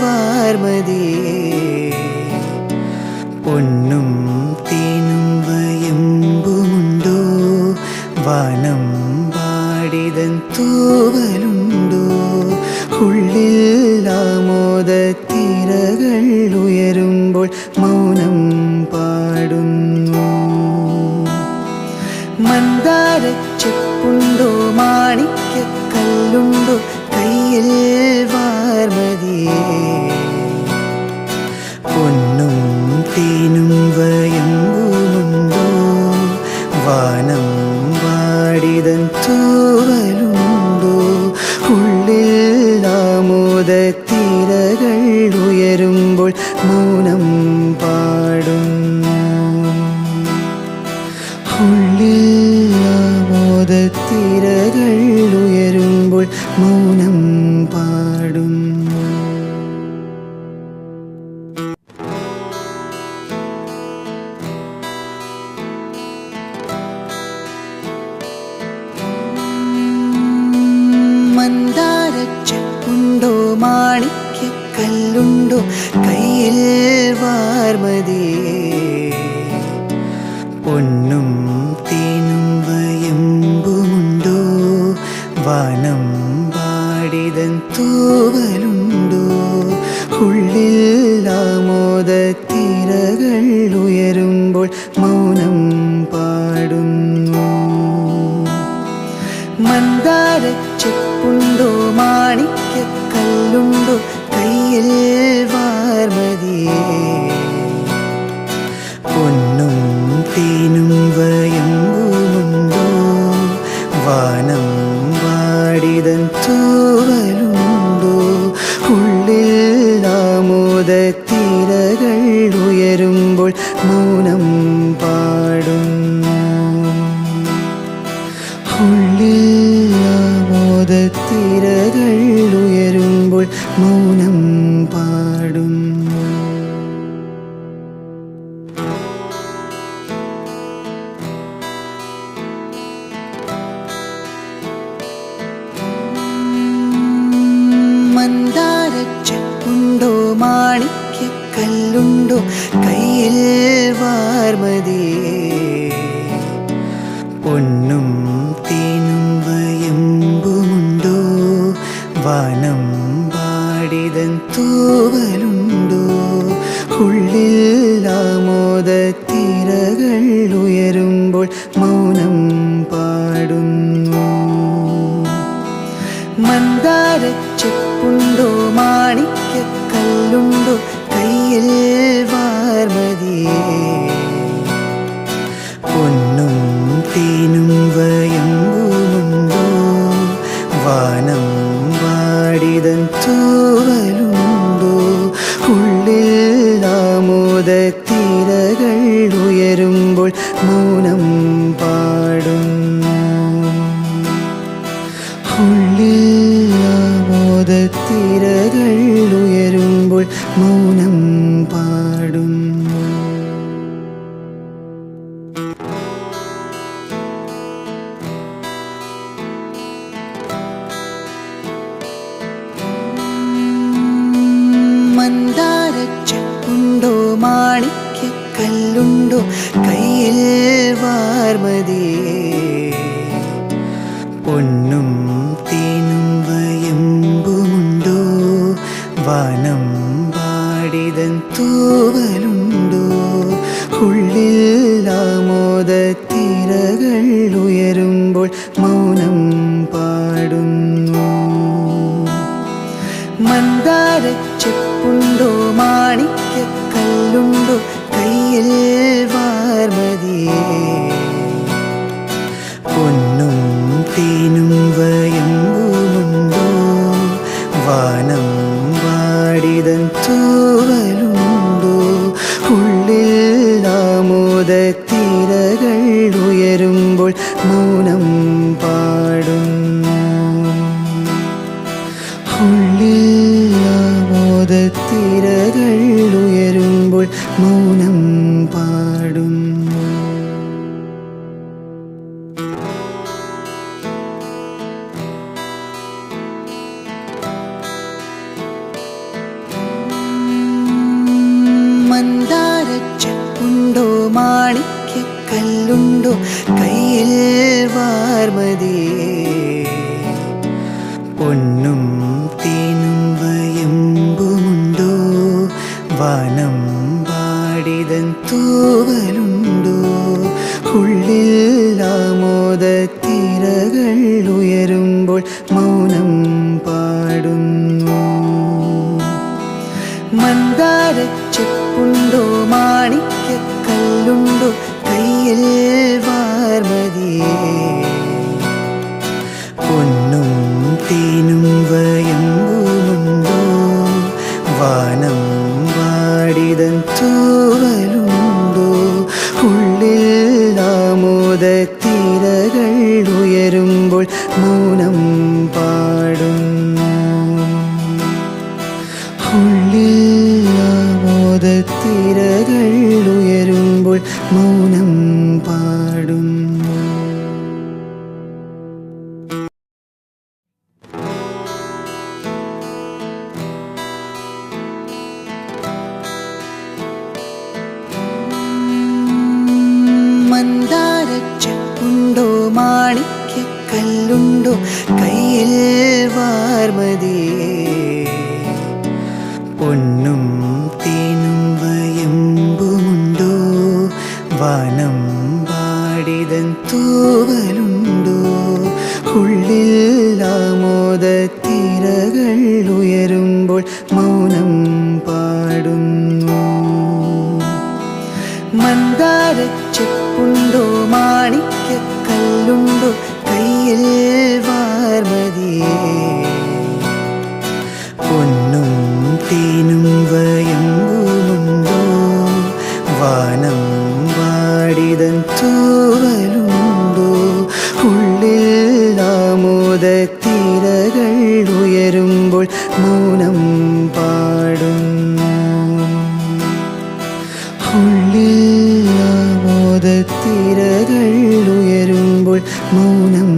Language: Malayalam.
വാർമതിയേ പൊന്നും തേനും വയമ്പുമുണ്ടോ വനം പാടിതൻ തൂവലുണ്ടോ? ഉള്ളിൽ ആമോദ തിരകൾ ഉയരുമ്പോൾ മൗനം പാടുന്നു. മന്ദാരച്ചുണ്ടോ ചെപ്പുണ്ടോ? മാണിക്യ കല്ലുണ്ടോ ആമോദ തിരകൾ ഉയരുമ്പോൾ മൗനം പാടുന്നു ഉള്ളിൽ ഉയരുമ്പോൾ മൗനം പാടുന്നു മന്ദാരച്ചുണ്ടോ മാണിക്യ കല്ലുണ്ടോ? കയ്യിൽ വാർമതിയേ പൊന്നും തേനും വയമ്പുമുണ്ടോ വനം പാടിതൻ തൂവലുണ്ടോ? ഉള്ളിൽ ആമോദ തിരകൾ ഉയരുമ്പോൾ മൗനം പാടുന്നു. മന്ദാര ചെപ്പുണ്ടോ മാണിക്യ കല്ലുണ്ടോ കയ്യിൽ വാർമതിയേ. പൊന്നും തേനും വയമ്പുമുണ്ടോ വാനം വാടിതൻ തൂവലുണ്ടോ? ഉള്ളിൽ ആമോദ തിരകൾ ഉയരുമ്പോൾ മൗനം പാടുന്നു. ഉള്ളിൽ ആമോദ തിരകൾ ഉയരുമ്പോൾ മൗനം പാടും മന്ദാരച്ചുണ്ടോ മാണിക്യ കല്ലുണ്ടോ കയ്യിൽ വാർമതിയേ പൊന്നും തേനും തേനും വാർമതിയേ പൊന്നും തേനും എമ്പുമുണ്ടോ? വനം പാടിതൻ തൂവലുണ്ടോ? ഉള്ളിൽ ആമോദ തിരകൾ ഉയരുമ്പോൾ കയ്യിൽ വാർമതിയേ പൊന്നും തേനും വയമ്പുമുണ്ടോ വനം പാടിതൻ തൂവലുണ്ടോ? ഉള്ളിൽ ആമോദത്തിരകൾ ഉയരുമ്പോൾ മൗനം പാടുന്നു. മന്ദാരച്ചെപ്പുണ്ടോ? മാണിക്കല്ലുണ്ടോ കയ്യിൽ മൗനം പാടുന്നു. മന്ദാരച്ചുണ്ടോ മാണിക്കല്ലുണ്ടോ കയ്യിൽ വാർമതിയേ. പൊന്നും തേനും മൗനം പാടുന്നു. മന്ദാരച്ചെപ്പുണ്ടോ മാണിക്കല്ലുണ്ടോ കയ്യിൽ വാർമതിയേ. പൊന്നും തേനും മൗനം പാടുന്നു. ഉള്ളിൽ ആമോദത്തിരകൾ ഉയരുമ്പോൾ മൗനം